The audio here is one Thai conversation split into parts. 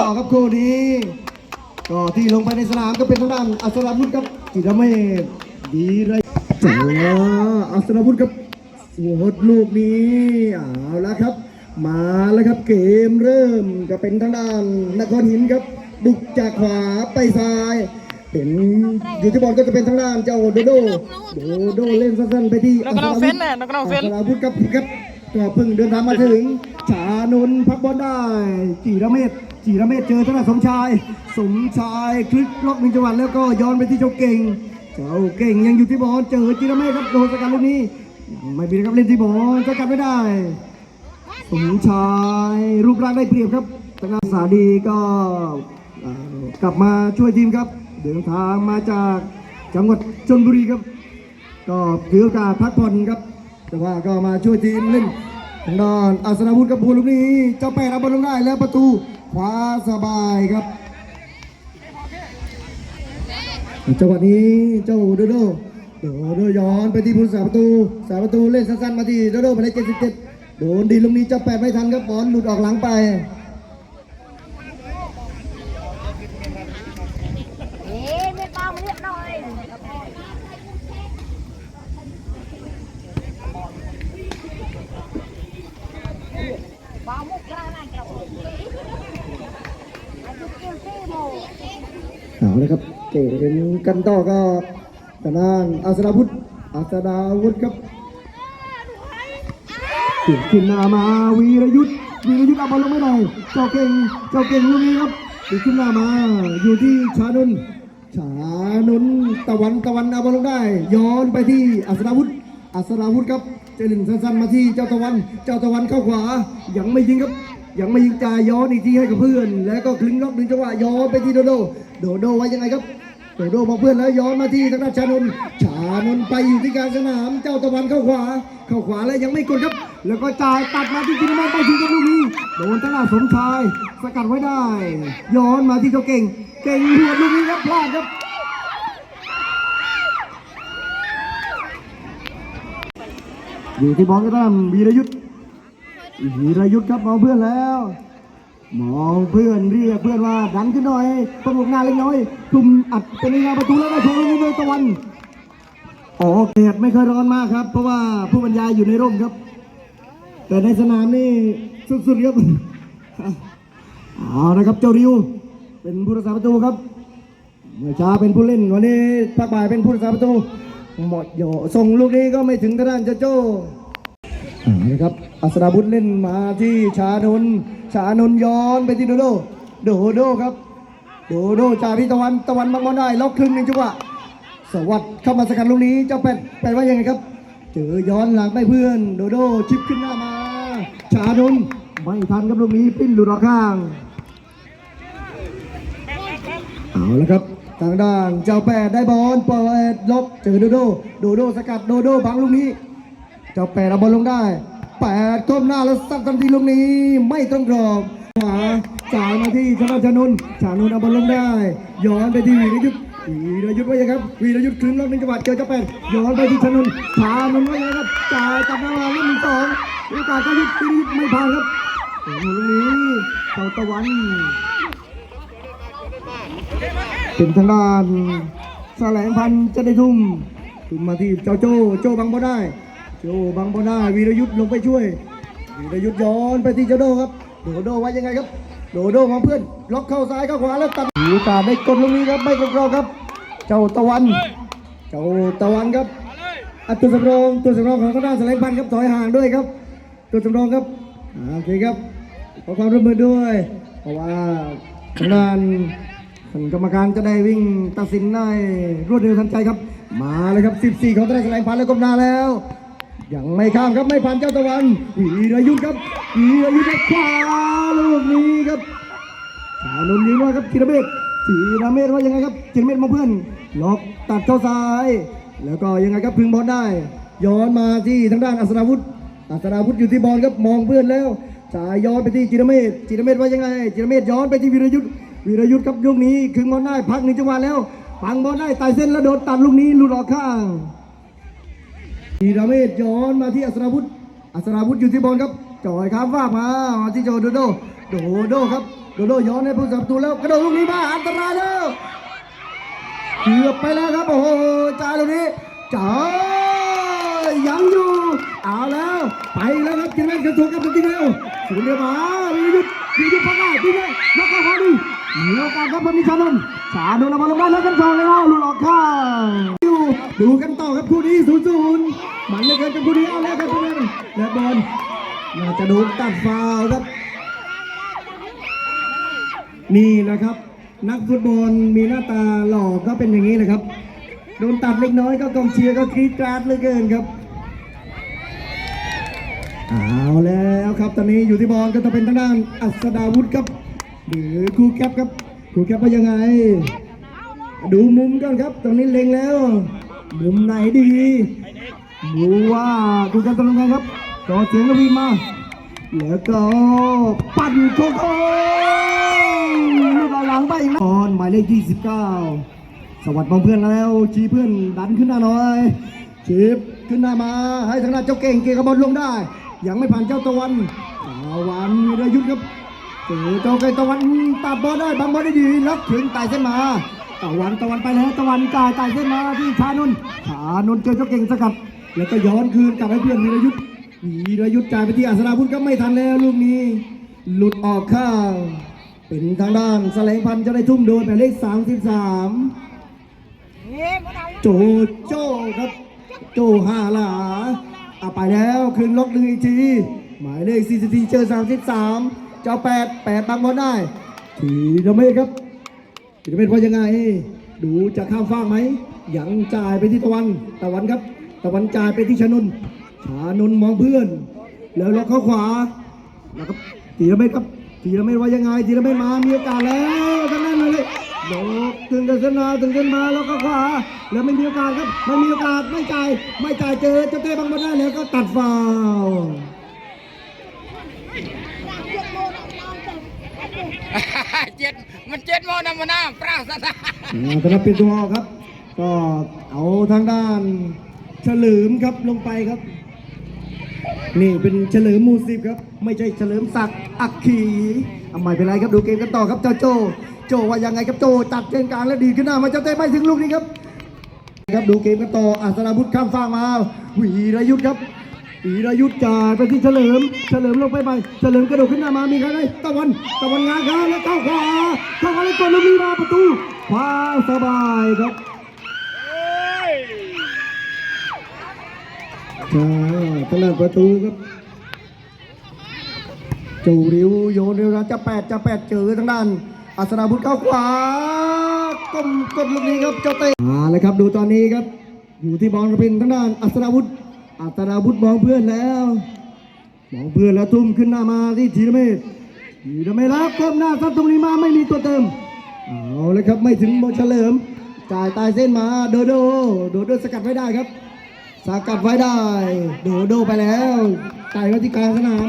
ต่อครับคู่นี้ ก็ที่ลงไปในสนามก็เป็นทางด้านอัศรพุทธครับจิรเมธดีเลยเจ๋งอัศรพุทธครับสวดลูกนี้เอาละครับ มาแล้วครับเกมเริ่มก็เป็นทางด้านนครหินครับ บุกจากขวาไปซ้ายเป็นอยู่ที่บอลก็จะเป็นทางด้านเจ้าโดโดโดโดเล่นสั้นๆไปที่นักกระโดดเฟ้นน่ะนักกระโดดเฟ้นอัศรพุทธครับครับก็เพิ่งเดินทางมาถึงชานนท์พักบอลได้จีรเมธ จีรเมธเจอธนาสมชาย สมชายคลิกล็อกหนึ่งจังหวัดแล้วก็ย้อนไปที่เจ้าเก่ง เจ้าเก่งยังอยู่ที่บอลเจอจีรเมธครับโดนสกัดลูกนี้ไม่มีนะครับเล่นที่บอลสกัดไม่ได้ สมชายรูปร่างได้เปรียบครับทางด้าสาดีก็กลับมาช่วยทีมครับ เดินทางมาจากจังหวัดชลบุรีครับ ก็ถือโอกาสพักผ่อนครับ แต่ว่าก็มาช่วยทีมเล่นทางด้านอัศนาวุธกับบูลูกนี้เจ้าแปดรับบอลลงได้แล้วประตู ขวาสบายครับ จังหวะนี้เจ้าโดโดโดโดย้อนไปที่ผู้สาประตูสาประตูเล่นสั้นๆมาที่โดโดภายใน77โดนดีลูกนี้เจ้าแปดไม่ทันครับบอลหลุดออกหลังไป เอ๊ะไม่เปล่ามาเรียบร้อยบ้ามุกกระนั้นกระโดดอายุเกี่ยวเท่โม เอาเลยครับเกันต่อก็ทางด้านอัศดาวุธอัศดาวุธครับถึงขึ้นนามาวีรยุทธวีรยุทธเอาบอลลงไม่ได้เจ้าเก่งเจ้าเก่งลูกนี้ครับถึงขึ้นนามา อยู่ที่ชานนท์ชานนท์ตะวันตะวันเอาบอลลงได้ ย้อนไปที่อัศดาวุธอัศดาวุธครับเจริญสั้นๆมาที่เจ้าตะวัน เจ้าตะวันเข้าขวา ยังไม่ยิงครับ ยังไม่ยิงจ่ายย้อนอีกทีให้กับเพื่อน แล้วก็คลึงล็อกหนึ่งจังหวะย้อนไปที่โดโด โดโดไว้ยังไงครับ โดโดบอกเพื่อนแล้วย้อนมาที่ทางด้านชานนท์ชานนท์ไปอยู่ที่กลารสนามเจ้าตะวันเข้าขวา เข้าขวาแล้วยังไม่กดครับ แล้วก็จ่ายตัดมาที่จินมาไปถึงกับลูกนี้โดนทาด้านสมชายสกัดไว้ได้ ย้อนมาที่เจ้าเก่ง เก่งหัวลูกนี้ครับพลาดครับอยู่ที่บอลก็ตามวีรยุทธ์วีรยุทธ์ครับมองเพื่อนแล้ว มองเพื่อนเรียกเพื่อนว่าดันขึ้นหน่อยประกบหน้าเล็กน้อยทุ่มอัดเป็นงานประตูแล้วก็โชว์ลูกนี้ด้วยตะวันออกเขตไม่เคยร้อนมากครับ เพราะว่าผู้บรรยายอยู่ในร่มครับ แต่ในสนามนี่สุดๆครับเอานะครับเจ้าริว เป็นผู้รักษาประตูครับเมื่อเช้าเป็นผู้เล่นวันนี้ภาคบ่ายเป็นผู้รักษาประตูหมดโยส่งลูกนี้ก็ไม่ถึงทางด้านเจ้าโจ้นะครับอัศดาบุตรเล่นมาที่ชานน ชานนย้อนไปที่โดโดโดโดครับ โดโดจากที่ตะวันตะวันบางบอลได้ล็อกครึ่งหนึ่งจังหวะสวัสดเข้ามาสกัดลูกนี้เจ้าเป็ดเป็ดว่ายังไงครับ เจอย้อนหลังได้เพื่อน โดโดชิปขึ้นหน้ามา ชานนไม่ทันครับลูกนี้ปิ้นหลุดออกข้างเอาละครับทางด้านเจ้าแปดได้บอลเปิดล็อกเจอโดโดโดโดสกัดโดโดบังลูกนี้ เจ้าแปดเอาบอลลงได้ แปดก้มหน้าแล้วซัดทันทีลูกนี้ ไม่ต้องรอขวาจ่ายมาที่ชนะชนนชานนเอาบอลลงได้ ย้อนไปที่วีรยุทธ์วีรยุทธ์ว่ายังครับวีรยุทธ์คลึงล็อกหนึ่งจังหวะเจอเจ้าแปดย้อนไปที่ชนนท์ชานนท์ว่ายังครับจ่ายตัดหน้ามาลูกหนึ่งสองโอกาสก็ยุทธ์วีรยุทธ์ไม่ผ่านครับโอ้โหลูกนี้เต่าตะวันเป็นทางด้านแสลงพันจะได้ทุ่มมมาที่เจ้าโจโจบังบ่ได้ โจบังบ่ได้วีรยุทธ์ลงไปช่วย วีรยุทธ์ย้อนไปที่เจ้าโดครับโดโดไว้ยังไงครับ โดโดมาเพื่อน ล็อกเข้าซ้ายเข้าขวาแล้วตัดมีโอกาสได้กดลูกนี้ครับไม่กดเราครับ เจ้าตะวัน เจ้าตะวันครับอัตัวสำรองตัวสำรองของทางด้านแสลงพันธ์ครับถอยห่างด้วยครับ ตัวสำรองครับโอเคครับขอความร่วมมือด้วย เพราะว่าทางด้านท่านกรรมการจะได้วิ่งตัดสินได้รวดเร็วทันใจครับ มาเลยครับ 14 ของทางด้านแสลพันธ์แล้วก้มหน้าแล้ว ยังไม่ข้ามครับไม่ผ่านเจ้าตะวันวีรยุทธ์ครับวีรยุทธ์ครับขวาลูกนี้ครับชานนยิงว่าครับธีรเมธธีรเมธว่ายังไงครับธีรเมธมาเพื่อนล็อกตัดเข้าซ้าย แล้วก็ยังไงครับพึงบอลได้ ย้อนมาที่ทางด้านอัศราวุธอัศราวุธอยู่ที่บอลครับมองเพื่อนแล้วจ่ายย้อนไปที่จิรเมธจิรเมธว่ายังไงจิรเมธย้อนไปที่วีรยุทธ์วีรยุทธ์ครับลูกนี้คึงบอลได้พักหนึ่งจังหวะแล้วพังบอลได้ไต่เส้นแล้วโดนตัดลูกนี้หลุดออกข้าง ธีรเมธย้อนมาที่อัศราวุธอัศราวุธอยู่ที่บอลครับจ่อยข้ามฟากมามาที่โจโดโดโดโดครับโดโดย้อนให้ผู้สับตูแล้วกระโดดลูกนี้มาอันตรายแล้วเกือบไปแล้วครับโอ้โหจ่ายลูกนี้จ่ายยังอยู่เอาแล้วไปแล้วครับกินแม่กันถูกกับทีเดียวสูงเดียวมาวิยุทธ์วิยุทธ์พักได้ดีเลยยกเข้าขวาดีมีโอกาสครับมีชานนท์ชานนท์เอาบอลลงได้แล้วกันสองเลยนะหลุดออกข้าง ดูกันต่อครับคู่นี้ศูนย์ศูนย์มันเหลยเกินกับคู่นี้เอาแล้วครับเพื่อนและบอลน่าจะโดนตัดฟาวครับ นี่นะครับ นักฟุตบอลมีหน้าตาหล่อก็เป็นอย่างนี้แหละครับ โดนตัดเล็กน้อยก็กองเชียร์ก็กรีดกราดเหลือเกินครับเอาแล้วครับตอนนี้อยู่ที่บอลก็จะเป็นทางด้านอัศดาวุฒิครับ หรือครูแคปครับครูแคปว่ายังไง ดูมุมก่อนครับ ตรงนี้เล็งแล้ว มุมไหนดี ดูว่าครูแคปจะลงไงครับ ต่อเสียงระวีมา แล้วก็ปั่นโค้งลูกหลังไปอีกนะอนหมายเลข29 สวัสดีเพื่อนแล้ว ชี้เพื่อนดันขึ้นหน้าหน่อยชีบขึ้นหน้ามา ให้ทางด้านเจ้าเก่งเก่งกับบอลลงได้ ยังไม่ผ่านเจ้าตะวันตะวันมีระยุทธ์ครับเจอเจ้าเก่งตะวันตัดบอลได้บังบอลได้ดี แล้วถึงไต่เส้นมา ตะวันตะวันไปแล้วตะวันจ่ายไต่เส้นมาที่ชานนชานนเจอเจ้าเก่งสกัดแล้วก็ย้อนคืนกลับให้เพื่อนมีระยุทธ์วีรยุทธ์จ่ายไปที่อัศราพุทธก็ไม่ทันแล้วลูกนี้ หลุดออกข้างเป็นทางด้านแสลงพันจะได้ทุ่มโดนไปเลข 33เฮ้ยมาเอาโจโจ้ครับ โจห้าหลาเอาไปแล้วคืนล็อกหนึ่งอีกทีหมายเลข44เจอ 33 เจ้า8 8บังบอลได้ทีระเมศครับ ทีระเมศว่ายังไง ดูจะข้ามฟากไหมยังจ่ายไปที่ตะวัน ตะวันครับ ตะวันจ่ายไปที่ชนนชานนมองเพื่อน แล้วล็อกเข้าขวาแล้วครับทีระเมศครับทีระเมศว่ายังไงทีระเมศมา มีโอกาสแล้วทั้งนั้นเลยโดดถึงกันเส้นมาถึงเส้นมาแล้วก็ขวา แล้วไม่มีโอกาสครับ ไม่มีโอกาส ไม่จ่าย ไม่จ่ายเจอเจะเตะบังบอลได้แล้วก็ตัดฟาวล์ เจ็ดมันเจ็ดโมนะมันน้ำเปล่าสัตว์อ่าสำหรับเป็นตัวออกครับ ก็เอาทางด้านเฉลิมครับลงไปครับ นี่เป็นเฉลิมมูสิบครับ ไม่ใช่เฉลิมศักดิ์อักขีอะไม่เป็นไรครับดูเกมกันต่อครับเจ้าโจ โจว่ายังไงครับโจตัดเกมกลางแล้วดีดขึ้นหน้ามาเจ้าเต้ไม่ถึงลูกนี้ครับ ครับดูเกมกันต่ออัศราบุตรข้ามฟากมาวีรยุทธ์ครับ วีรยุทธ์จ่ายไปที่เฉลิม เฉลิมลงไปไป เฉลิมกระโดดขึ้นหน้ามา มีใครไหมตะวัน ตะวันงานครับแล้วเข้าขวาเข้าขวาแล้วกดลูกนี้มาประตูคว้าสบายครับใช่ตลาดประตูครับจูริวโยนเร็วนะจะแปดจะแปดเจอทางด้านอัศราบุตรเข้าขวากลมกดลูกนี้ครับเจ้าเตะมาเลยครับดูตอนนี้ครับ อยู่ที่บอลกระเป็นทางด้านอัศราวุธ อัศราวุธมองเพื่อนแล้วมองเพื่อนแล้วทุ่มขึ้นหน้ามาที่ธีรเมธธีรเมธแล้วก้มหน้าซัดตรงนี้มาไม่มีตัวเติมเอาเลยครับไม่ถึงโมเฉลิม จ่ายตายเส้นมาโดโดโดโดสกัดไว้ได้ครับ สกัดไว้ได้ โดโดไปแล้วจ่ายไว้ที่กลางสนาม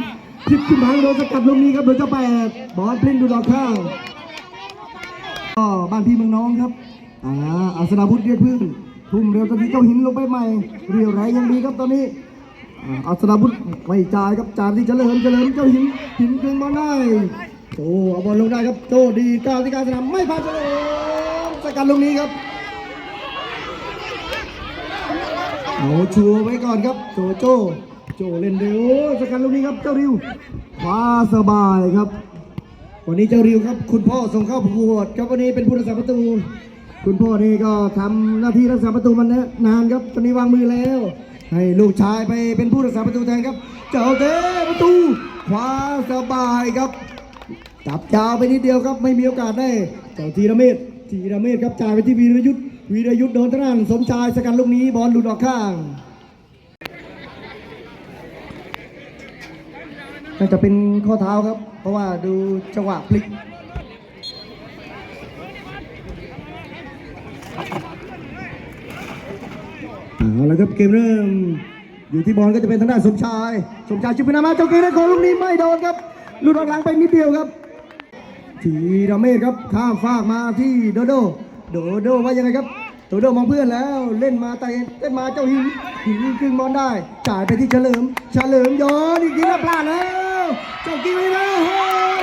ทิพย์ขึ้นมาโดนสกัดลูกนี้ครับโดยเจ้าแปดบอลพลินดูดอกข้างก็บ้านพี่เมืองน้องครับอ่าอัศดาพุทธเรียกเพื่อน ทุ่มเร็วตอนนี้เจ้าหินลงไปใหม่ เรียวแรงยังดีครับตอนนี้อัศดาพุทธไม่จ่ายครับจ่ายที่เฉลิมเฉลิมเจ้าหินหินคืนบอลได้โจเอาบอลลงได้ครับโจดีก้าวที่กางสนามไม่ผ่านเฉลิมสกัดลูกนี้ครับเอาชัวไว้ก่อนครับโจโจโจเล่นเร็วสกัดลูกนี้ครับเจ้าริวคว้าสบายครับ วันนี้เจ้าริวครับ คุณพ่อส่งเข้าประกวดครับวันนี้เป็นผู้รักษาประตู คุณพ่อนี่ก็ทำหน้าที่รักษาประตูมันนานครับตอนนี้วางมือแล้ว ให้ลูกชายไปเป็นผู้รักษาประตูแทนครับ เจ้าเตะประตูคว้าสบายครับจับยาวไปนิดเดียวครับ ไม่มีโอกาสได้ เจ้าธีรเมธธีรเมธครับจ่ายไปที่วีรยุทธ์วีรยุทธ์โดนทางด้านสมชายสกัดลูกนี้บอลหลุดออกข้างน่าจะเป็นข้อเท้าครับ เพราะว่าดูจังหวะพลิก เอาละครับเกมเริ่ม อยู่ที่บอลก็จะเป็นทางด้านสมชาย สมชายชิปนามาเจ้าเกมได้โกลูกนี้ไม่โดนครับหลุดออกหลังไปนิดเดียวครับ ทีระเมศครับข้ามฟากมาที่โดโด โดโดว่ายังไงครับโดโดมองเพื่อนแล้วเล่นมาแต่เล่นมาเจ้าหินหินครึ่งบอลได้ จ่ายไปที่เฉลิม เฉลิมย้อนอีกทีแล้วพลาดแล้วเจ้ากิ้งเลยนะโอ้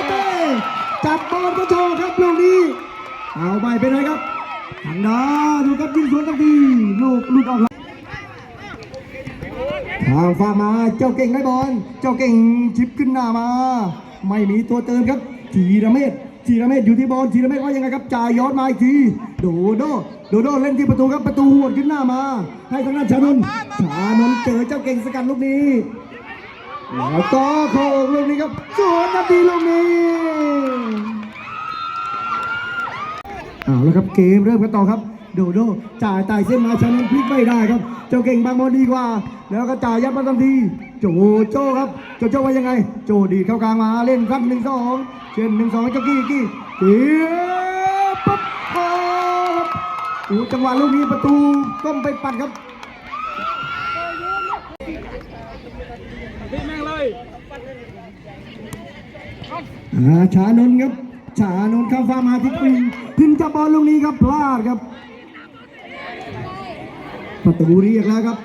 เต้จับบอลก็โชว์ครับลูกนี้เอาไปเป็นไรครับทางด้านดูครับยิงสวนทันทีลูกลูกออกหลัง ทางฟ้ามาเจ้าเก่งได้บอลเจ้าเก่งชิปขึ้นหน้ามา ไม่มีตัวเติมครับธีรเมธธีรเมธอยู่ที่บอลธีรเมธว่ายังไงครับจ่ายย้อนมาอีกทีโดโดโดโดเล่นที่ประตูครับประตูหวดขึ้นหน้ามา ให้ทางด้านชานนท์ชานนท์เจอเจ้าเก่งสกัดลูกนี้แล้วก็โค้งลูกนี้ครับสวนนาทีลูกนี้เอาแล้วครับเกมเริ่มกันต่อครับ โดโดจ่ายไต่เส้นมาชานันพลิกไม่ได้ครับ เจ้าเก่งบางบอลดีกว่า แล้วก็จ่ายยัดมาทันที โจโจครับโจโจว่ายังไง โจดีเข้ากลางมาเล่นครับหนึ่งสองเช่นหนึ่งสองเจ้ากี้กี้เกียปั๊บครับโอ้จังหวะลูกนี้ประตูก้มไปปัดครับอาชานนท์ครับชานนท์ข้าฟ้ามาที่ปินพินจับบอลลูกนี้ครับพลาดครับ ประตูเรียกแล้วครับ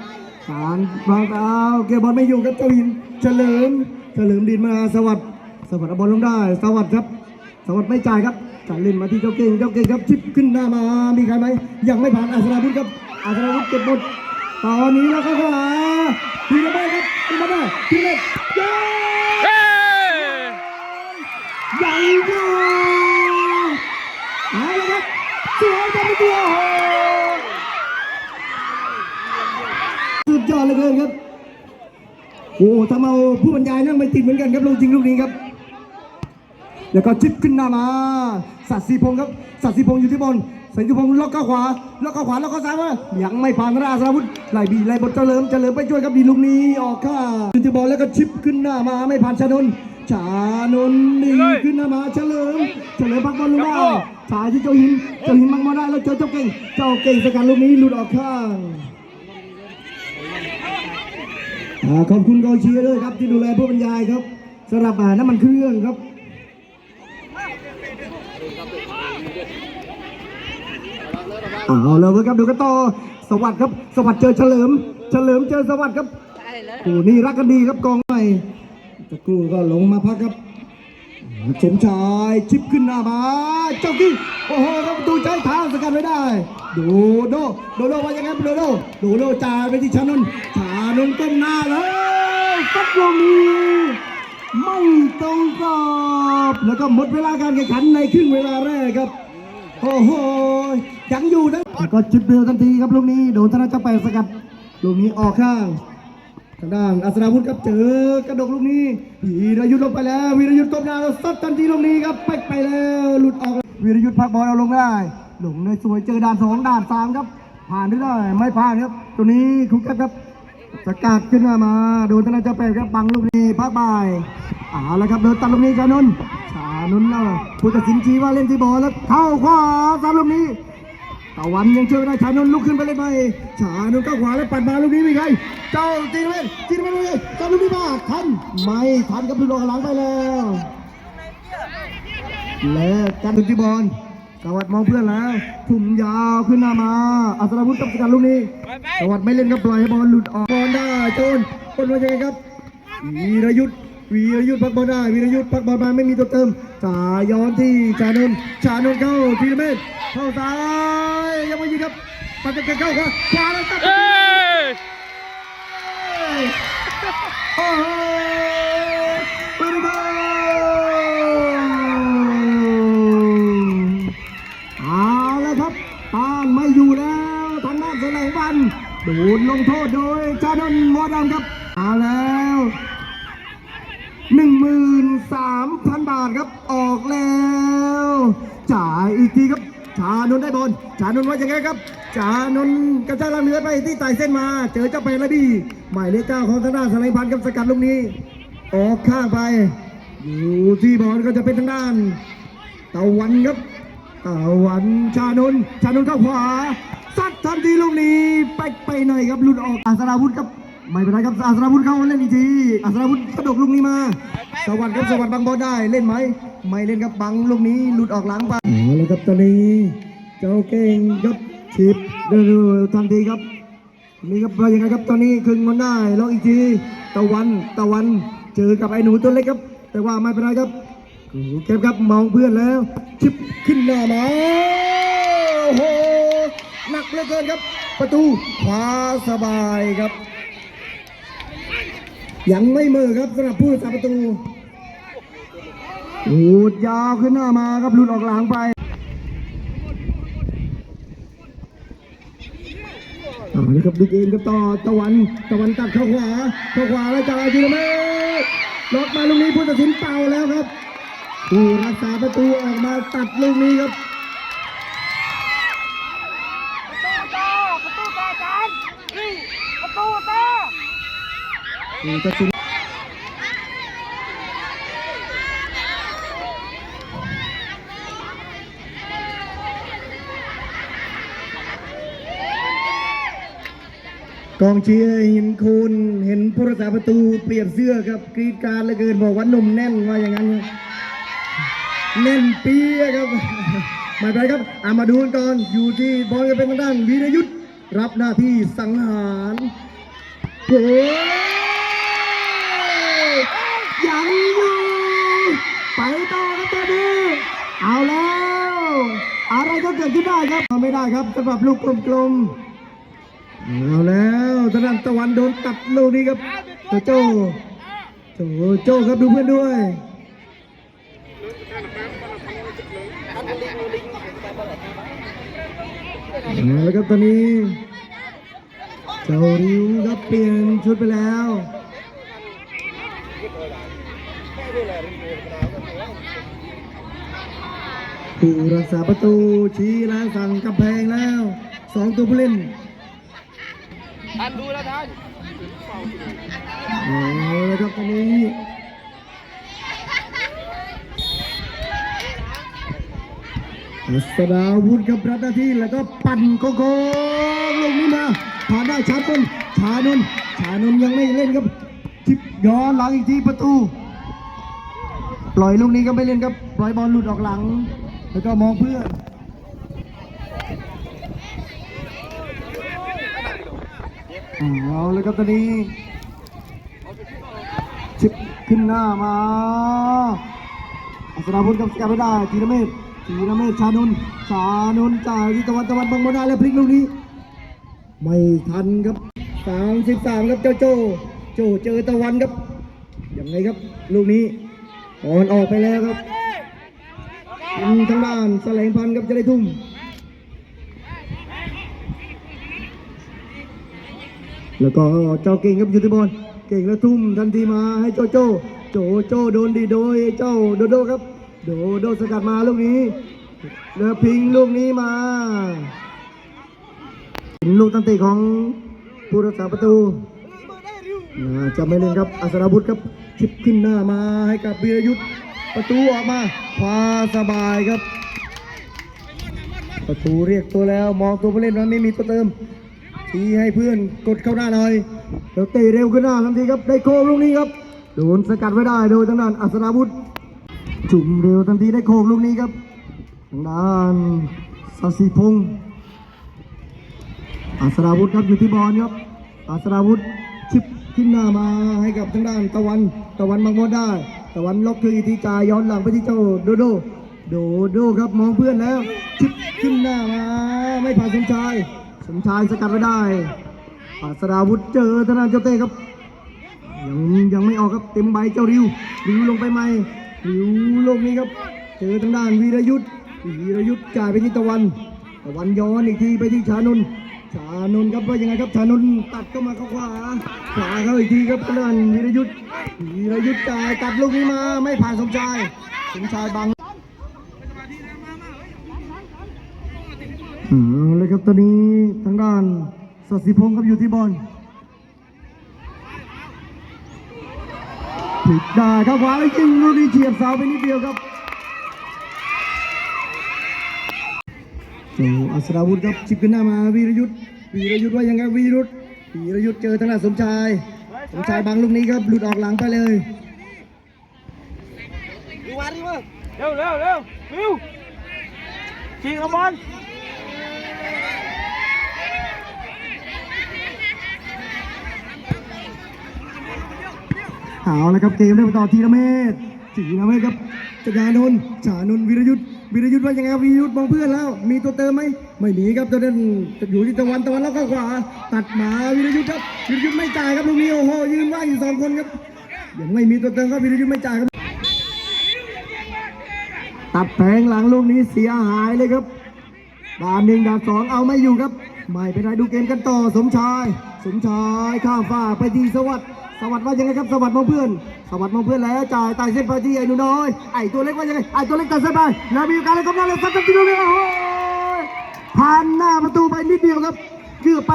การวางดาเก็บบอลไม่อยู่ครับเจ้าหินเฉลิมเฉลิมดินมาสวัสดิ์สวัสดิ์บอลลงได้ สวัสดิ์ครับ สวัสดิ์ไม่จ่ายครับจ่ายเล่นมาที่เจ้าเก่งเจ้าเก่งครับชิปขึ้นหน้ามามีใครไหมยังไม่ผ่านอาสราพุทธครับอาสราพุทธเก็บบอลตอนนี้แล้วก็ขวาทีละเมตรครับทีละเมตรทีละเมตรเย้เฮ้ใหญ่เอาละครับสวยจังเลยโอ้โหสุด ยอดเหลยเกินครับโอ้ทำเอาผู้บรรยายนั่งไม่ติดเหมือนกันครับลงจริงลูกนี้ครับ แล้วก็ชิปขึ้นหน้ามาสัตย์สีพงศ์ครับสัตย์สีพงศ์อยู่ที่บนสัตย์สีพงศ์ล็อกเข้าขวาล็อกเข้าขวาล็อกเข้าซ้ายว่ายังไม่ผ่านราชอาวุธไล่บีไล่บทเจริญเจริญไปช่วยครับดีลูกนี้ออกข้างอยู่ที่บอลแล้วก็ชิปขึ้นหน้ามาไม่ผ่านชานนท์ชานนท์ดีขึ้นหน้ามาเฉลิมเฉลิมพักบอลลงได้ชายที่เจ้าหินเจ้าหินมังมาได้แล้วเจอเจ้าเก่งเจ้าเก่งสกัดลูกนี้หลุดออกข้างอ่า ขอบคุณกองเชียร์ด้วยครับที่ดูแลผู้บรรยายครับสำหรับอ่าน้ำมันเครื่องครับเอาเลยเว้ยครับดูกันต่อสวัสดิ์ครับ สวัสดิ์เจอเฉลิม เฉลิมเจอสวัสดิ์ครับโอ้นี่รักกันดีครับกองใหม่ตะกครู่ก็ลงมาพักครับ สมชายชิปขึ้นหน้ามา เจ้ากี้โอ้โหครับประตูใจเท้าสกัดไว้ได้ โดโดโดโดว่ายังไงโดโดโดโดจ่ายไปที่ชานนท์ชานนท์ก้มหน้าเลยฟัดลงนี้ไม่ตรงกรอบแล้วก็หมดเวลาการแข่งขันในครึ่งเวลาแรกครับโอ้โหยังอยู่นะก็จุดเร็วทันทีครับลูกนี้โดนธนาจักรแปสกัดลูกนี้ออกข้างางด้านอัศราวุธครับเจอกระดกลูกนี้วีรยุทธ์ลงไปแล้ว วีรยุทธ์ก้มหน้าแล้วซัดทันทีลูกนี้ครับไปไปแล้วหลุดออกวีรยุทธ์พักบอลเอาลงได้หลงในสวยเจอด่านสองด่านสามครับ ผ่านได้ได้ไม่ผ่านครับ ตัวนี้คุกแคบครับสกัดขึ้นมามาโดนธนาจักรแปดครับบังลูกนี้พักบายเอาละครับเดินตัดลูกนี้ชานุนท์ชานุนท์แล้วผู้ตัดสินชี้ว่าเล่นที่บอลแล้วเข้าขวาสามลูกนี้ ตะวันยังช่วยไม่ได้ชานนท์ลุกขึ้นไปเล่นไปชานนท์ก้าวขวาแล้วปัดมาลูกนี้มีใคร เจ้าจีนเวนจีนเวนเลยเจ้าลูกนี้มาทันไม่ทันกับลูกหลังไปแล้วแล้วกันถึงที่บอลสวัสดมองเพื่อนแล้วทุ่มยาวขึ้นหน้ามาอัศรวุฒิกับสกัดลูกนี้สวัสดไม่เล่นก็ปล่อยให้บอลหลุดออกบอลได้โจนคนว่ายังไงครับวีรยุทธ์ วีรยุทธ์พักบอลได้วีรยุทธ์พักบอลมาไม่มีตัวเติมสายย้อนที่ชานนท์ชานนท์เข้าทีละเมตรเข้าซ้ายยังไม่ยิงครับปัดจะเข้าขวาขวาแล้วตัดเฮ้ยโอ้โหไปดูเอาแล้วครับต้านไม่อยู่แล้วทางด้านแสลงบันโดนลงโทษโดยชานนท์มอดำครับเอาแล้ว หนึ่งหมื่นสามพันบาทครับออกแล้วจ่ายอีกทีครับชานนได้บอลชานนว่ายังไงครับชานนกระจายลำเลือไปที่ไต่เส้นมา เจอเจ้าเป็ดและดีหมายเลขเก้าของทางด้านสไลพันธ์กับสกัดลูกนี้ ออกข้างไปอยู่ที่บอลก็จะเป็นทางด้านตะวันครับตะวันชานนชานนเข้าขวาซัดทันทีลูกนี้ไปไปหน่อยครับหลุดออกอาสราวุธครับ ไม่เป็นไรครับอาสราวุธเข้าเล่นอีกทีอาสราวุธกระดกลูกนี้มา สวัสดิ์ครับสวัสดิ์บังบอลได้เล่นไหม ไม่เล่นครับบังลูกนี้หลุดออกหลังไปเอาละครับตอนนี้ เจ้าเก่งครับชิปเร็วๆทันทีครับนี่ครับว่ายังไงครับตอนนี้ครึ่งมันได้ลองอีกทีตะวันตะวันเจอกับไอ้หนูตัวเล็กครับ แต่ว่าไม่เป็นไรครับเก็บครับมองเพื่อนแล้ว ชิปขึ้นหน้ามาโอ้โหหนักเหลือเกินครับ ประตูขวาสบายครับ ยังไม่มือครับสำหรับผู้รักษาประตูหูดยาวขึ้นหน้ามาครับหลุดออกหลังไปเอาละครับดูเกมครับต่อตะวันตะวันตัดเข้าขวาเข้าขวาแล้วจ่ายทีละเมตรล็อกมาลูกนี้ผู้ตัดสินเป่าแล้วครับผู้รักษาประตูออกมาตัดลูกนี้ครับ ประตูต่อประตูต่อกันนี่ประตูต่อ กองเชียร์เห็นคุณเห็นผู้รักษาประตูเปลี่ยนเสื้อครับกรีดการเหลือเกินบอกว่านุ่มแน่นว่าอย่างนั้นครับแน่นเปียครับไม่เป็นไรครับอามาดูกันก่อนอยู่ที่บอลก็เป็นทางด้านวีรยุทธ์รับหน้าที่สังหารโอ้ ยังอยู่ไปต่อครับตอนนี้เอาแล้ว อะไรก็เกิดขึ้นได้ครับไม่ได้ครับสำหรับลูกกลมๆเอาแล้วทางด้านตะวันโดนตัดลูกนี้ครับโจโจโจโจครับดูเพื่อนด้วยแล้วครับตอนนี้เจ้าริวครับเปลี่ยนชุดไปแล้ว ผู้รักษาประตูชี้แล้วสั่งกำแพงแล้วสองตัวผู้เล่นท่านดูแล้วท่านเอาละครับตอนนี้อัสดาวุธกับรับหน้าที่แล้วก็ปั่นโกโก้ลงนี้มาผ่านได้ชาต้นชานนท์ชานนท์ยังไม่เล่นครับทิปย้อนหลังอีกทีประตู ปล่อยลูกนี้ก็ไม่เล่นครับ ปล่อยบอลหลุดออกหลัง แล้วก็มองเพื่อนเอาเลยครับตอนนี้ชิปขึ้นหน้ามาอัศราพุทธกับสกัดไม่ได้ทีรเมธทีรเมธชานนท์ชานนท์จ่ายที่ตะวันตะวันบังบอลได้แล้วพลิกลูกนี้ ไม่ทันครับสามสิบสามครับเจ้าโจโจเจอตะวันครับยังไงครับ ลูกนี้ อ่อนออกไปแล้วครับทางด้านแสลงพันธ์ครับจะได้ทุ่มแล้วก็เจ้าเก่งครับยูทิบอลเก่งแล้วทุ่มทันทีมาให้โจโจ โจโจโดนดีโดยเจ้าโดโดครับ โดโดสกัดมาลูกนี้แล้วพิงลูกนี้มาเป็นลูกตั้งเตะของผู้รักษาประตูจะไม่เล่นครับอัศรบุตรครับ ชิปขึ้นหน้ามาให้กับวีรยุทธ์ประตูออกมาคว้าสบายครับ ประตูเรียกตัวแล้วมองตัวผู้เล่นว่าไม่มีตัวเติมชี้ให้เพื่อนกดเข้าหน้าหน่อยแล้วเตะเร็วขึ้นหน้าทันทีครับได้โค้งลูกนี้ครับโดนสกัดไว้ได้โดยทางด้านอัศราวุธจุ่มเร็วทันทีได้โค้งลูกนี้ครับทางด้านสัสิพงศ์อัศราวุธครับอยู่ที่บอลครับอัศราวุธ ขึ้นหน้ามาให้กับทางด้านตะวันตะวันบังบอลได้ ตะวันล็อกคืออิทีจ่าย้อนหลังไปที่เจ้าโดโดโดโดครับมองเพื่อนแล้วชิปขึ้นหน้ามา ไม่ผ่านสมชายสมชายสกัดไว้ได้อัศราวุธเจอทางด้านเจ้าเต้ครับยังยังไม่ออกครับเต็มใบเจ้าริวริวลงไปไหมริวลงนี้ครับ เจอทางด้านวีรยุทธ์วีรยุทธ์จ่ายไปที่ตะวัน ตะวันย้อนอีกทีไปที่ชานนท์ ชานนครับว่ายังไงครับชานนตัดเข้ามาเข้าขวาขวาเข้าอีกทีครับทางด้านวีรยุทธ์วีรยุทธ์จ่ายตัดลูกนี้มาไม่ผ่านสมชายสมชายบังอืมเลยครับตอนนี้ทางด้านสศิพงศ์ครับอยู่ที่บอลผิดได้ครับขวาแล้วยิงลูกนี้เฉียบเสาไปนิดเดียวครับ อ้อัศราวุธครับชิปขึ้นหน้ามาวีรยุทธ์วีรยุทธ์ว่ายังไงวีรยุทธ์วีรยุทธ์เจอทางด้านสมชาย สมชายบังลูกนี้ครับหลุดออกหลังไปเลยเร็วเร็วเร็วเร็วชิงกับบอลเอาละครับเกมได้ไปต่อทีละเมตรทีละเมตรครับชานนท์ชานนท์วิรยุทธ์ วิรยุทธ์ว่ายังไงครับวิรยุทธ์มองเพื่อนแล้ว มีตัวเติมไหมไม่มีครับตัวนั้นอยู่ที่ตะวันตะวันแล้วก็ขวา ตัดมาวิรยุทธ์ครับวิรยุทธ์ไม่จ่ายครับลูกนี้โอ้โหยืนว่างอยู่สองคนครับยังไม่มีตัวเติมครับวิรยุทธ์ไม่จ่ายครับ ตัดแผงหลังลูกนี้เสียหายเลยครับดานหนึ่งดานสองเอาไม่อยู่ครับ ไม่เป็นไรดูเกมกันต่อสมชาย สมชายข้ามฟ้าไปที่สวัสดิ์ สวัสดิ์ว่ายังไงครับสวัสดิ์มองเพื่อน สวัสดิ์มองเพื่อนแล้วจ่ายใต้เส้นไปที่ไอ้หนูน้อย ไอ้ตัวเล็กว่ายังไง ไอ้ตัวเล็กตัดเส้นไปแล้วมีการเล่นกำลังเลยสักทีเดียวเลยโอ้โหผ่านหน้าประตูไปนิดเดียวครับเกือบไป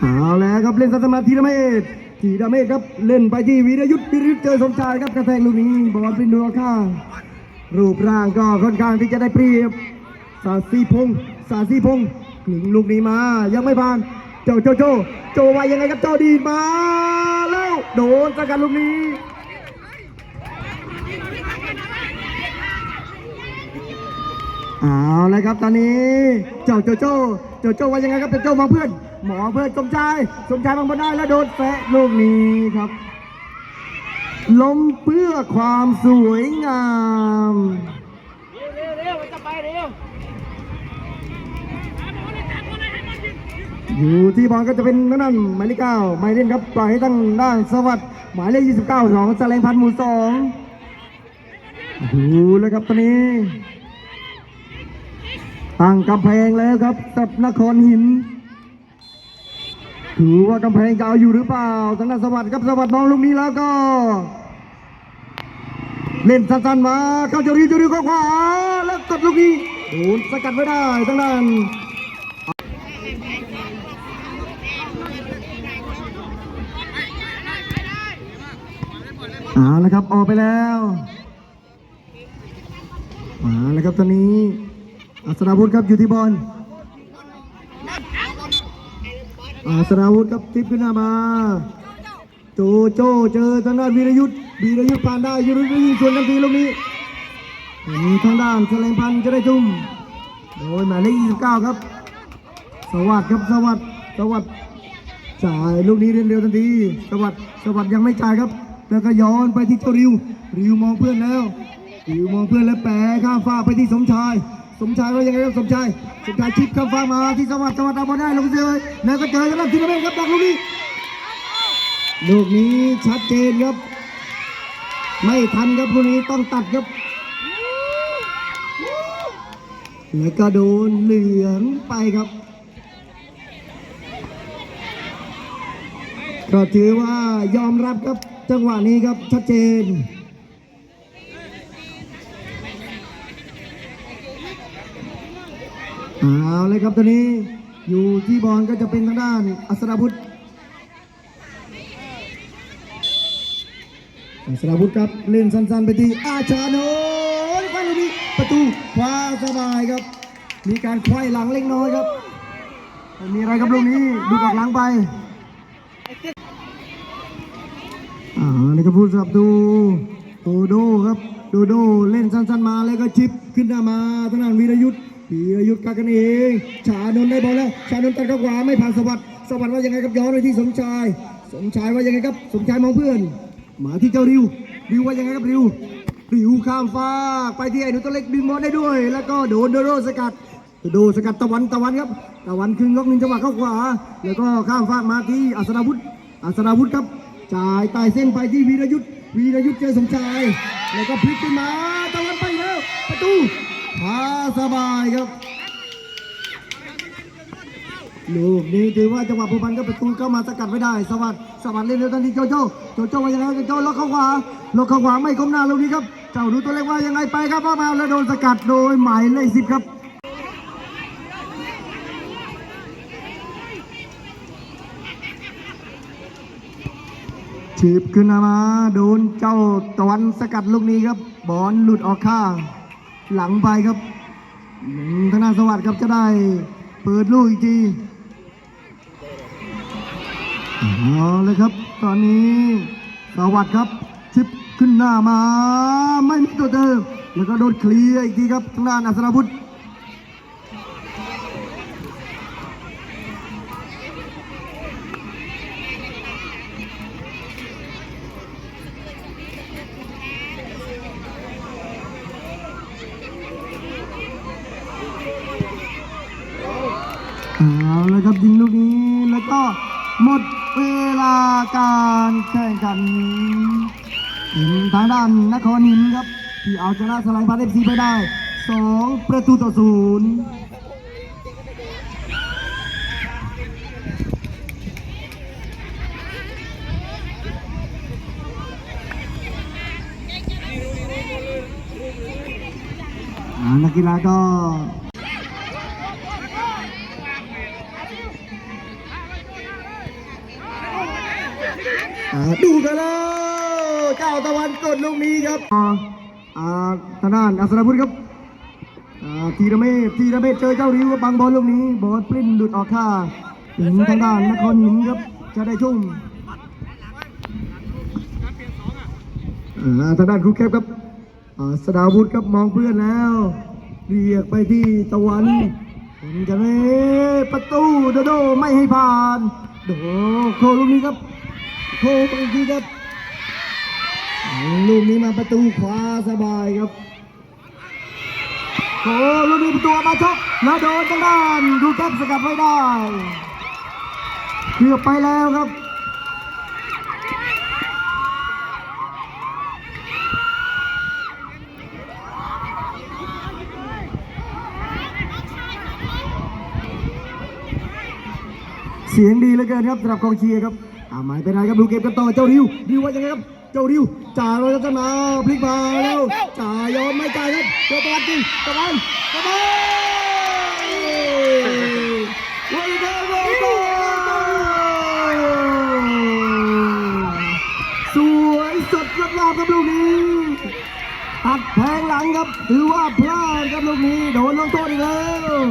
เอาแล้วครับเล่นสัตมาทีละเมตรทีละเมตรครับเล่นไปที่วีรยุทธ์วีรยุทธ์เจอสมชายครับกระแทกลูกนี้บอลเป็นดัวข้างรูปร่างก็ค่อนข้างที่จะได้เปรียบ สาสีพงษ์สาสีพงษ์หนิงลูกนี้มา ยังไม่ผ่าน โจโจโจโจวายังไงครับโจดีมา โดนสกัดลูกนี้เอาเลยครับตอนนี้เจ้าโจโจโจโจว่ายังไงครับเป็นโจมองเพื่อน หมอเพื่อนสมชายสมชายมองบนได้แล้วโดนแฟะลูกนี้ครับล้มเพื่อความสวยงาม เร็วเร็วจะไปเร็ว อยู่ที่บอลก็จะเป็นนั่นหมายเลขเก้าหมายเล่นครับปล่อยให้ตั้งด้านสวัสดิ์หมายเลข29ของแสลงพันหมู่สองดูเลยครับตอนนี้ตั้งกำแพงแล้วครับกับนครหินถือว่ากำแพงจะเอาอยู่หรือเปล่าทางด้านสวัสดิ์ครับสวัสดิ์มองลูกนี้แล้วก็ เล่นสั้นๆมาเข้าจรีจรีเข้าขวาแล้วกดลูกนี้โดนสกัดไม่ได้ทางด้าน เอาละครับออกไปแล้วมาแล้วครับตอนนี้อัศราวุธครับอยู่ที่บอลอัศราวุธครับทิปขึ้นหน้ามาโจโจเจอทางด้านวีรยุทธ์วีรยุทธ์ผ่านได้วีรยุทธ์ยิงสวนกันทีลูกนี้เห็นทางด้านแสลงพันธ์จะได้ทุ่มโดยหมายเลข29 ครับ สวัสดิ์ครับสวัสดิ์สวัสดิ์จ่ายลูกนี้เร็วๆทันที สวัสดิ์สวัสดิ์ยังไม่จ่ายครับ แล้วก็ย้อนไปที่เจ้าริว ริวมองเพื่อนแล้ว ริวมองเพื่อนแล้วแปะข้ามฟ้าไปที่สมชาย สมชายว่ายังไงครับสมชาย สมชายชิปข้ามฟ้ามาที่สวัสดิ์สวัสดิ์เอาบอลได้ลงเสียเลยแล้วก็เจอกันแล้วทีละเมตรครับดักลูกนี้ ลูกนี้ชัดเจนครับ ไม่ทันครับลูกนี้ต้องตัดครับ แล้วก็โดนเหลืองไปครับก็ถือว่ายอมรับครับ จังหวะนี้ครับชัดเจนเอาเลยครับตอนนี้อยู่ที่บอลก็จะเป็นทางด้านอัศราพุทธอัศราพุทธครับเล่นสั้นๆไปที่อาชาโนยไปลูกนี้ประตูคว้าสบายครับ มีการควายหลังเล็กน้อยครับมีอะไรครับลูกนี้ดูกออกหลังไป อ่านี่ก็พูดสำหรับดูโดโดครับโดโดเล่นสั้นๆมาแล้วก็ชิปขึ้นหน้ามาทางด้านวีรยุทธ์วีรยุทธ์กักกันเองชานนท์ได้บอลแล้วชานนท์ตัดเข้าขวาไม่ผ่านสวัสดิ์สวัสดิ์ว่ายังไงครับย้อนไปที่สมชาย สมชายว่ายังไงครับ สมชายมองเพื่อนมาที่เจ้าริวริวว่ายังไงครับริวริวข้ามฟ้ากไปที่ไอ้หนูตัวเล็กดึงบอลได้ด้วย แล้วก็โดนโดโดสกัดโดสกัดตะวันตะวันครับตะวันครึ่งล็อกหนึ่งจังหวะเข้าขวา แล้วก็ข้ามฟากมาที่อัศราวุธอัศราวุธครับ จ่ายใต้เส้นไปที่วีรยุทธ์วีรยุทธ์เจอสมชาย แล้วก็พลิกขึ้นมาตะวันไปแล้ว ประตูพาสบายครับ ลูกนี้ถือว่าจังหวะผูกพันกับประตูเข้ามาสกัดไม่ได้ สวัสดิ์สวัสดิ์เล่นเร็วทันทีโจโจโจโจว่ายังไงโจโจล็อกเข้าขวาล็อกเข้าขวาไม่ก้มหน้าลูกนี้ครับ เจ้าดูตัวเล็กว่ายังไงไปครับพ่อมาแล้วโดนสกัดโดยหมายเลขสิบครับ ฉีบขึ้นมา โดนเจ้าตะวันสกัดลูกนี้ครับ บอลหลุดออกข้าง หลังไปครับธนาสวัสดิ์ครับจะได้เปิดลูกอีกทีเอาเลยครับ ตอนนี้สวัสดิ์ครับ ชิปขึ้นหน้ามา ไม่มีตัวเติมแล้วก็โดนเคลียร์อีกทีครับทางด้านอัศรพุทธ เอาเลยครับยิงลูกนี้แล้วก็หมดเวลา กันเป็นทางด้านนครหินครับ ที่เอาชนะสไลพันเอฟซีไปได้2ประตูต่อศูนย์นักกีฬาก็ ดูกันแล้วเจ้าตะวันกดลูกนี้ครับอ่าอ่าทางด้านอัศรพุทธครับทีระเมศทีระเมศเจอเจ้าริ้วกับบังบอลลูกนี้บอลปลิ้นหลุดออกข้าถึงทางด้านนครหินครับจะได้ชุ่มอาทางด้านครูแคบครับอ่าสดาวุธครับมองเพื่อนแล้ว เรียกไปที่ตะวันเป็นกันเลยประตูโดโดไม่ให้ผ่าน โดโคลูกนี้ครับ โคไปอีกทีครับลูกนี้มาประตูขวาสบายครับโคลูกนี้ประตูมาชกแล้วโดนทางด้านดูแคปสกัดไม่ได้เกือบไปแล้วครับเสียงดีเหลือเกินครับสำหรับกองเชียร์ครับ อ่าหมายเป็นไรครับดูเกมกันต่อเจ้าริวริวว่ายังไงครับเจ้าริวจ่ายเราจะมาพลิกมาแล้วจ่ายยอมไม่จ่ายครับเจ้าตะวันจริงตะวันตะวันวันเดอร์โรโบสวยสดงดงามครับลูกนี้ตัดแพงหลังครับถือว่าพลาดครับลูกนี้โดนลงโทษอีกแล้ว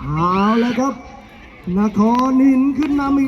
เอาเลยครับนครหินขึ้นนำอีก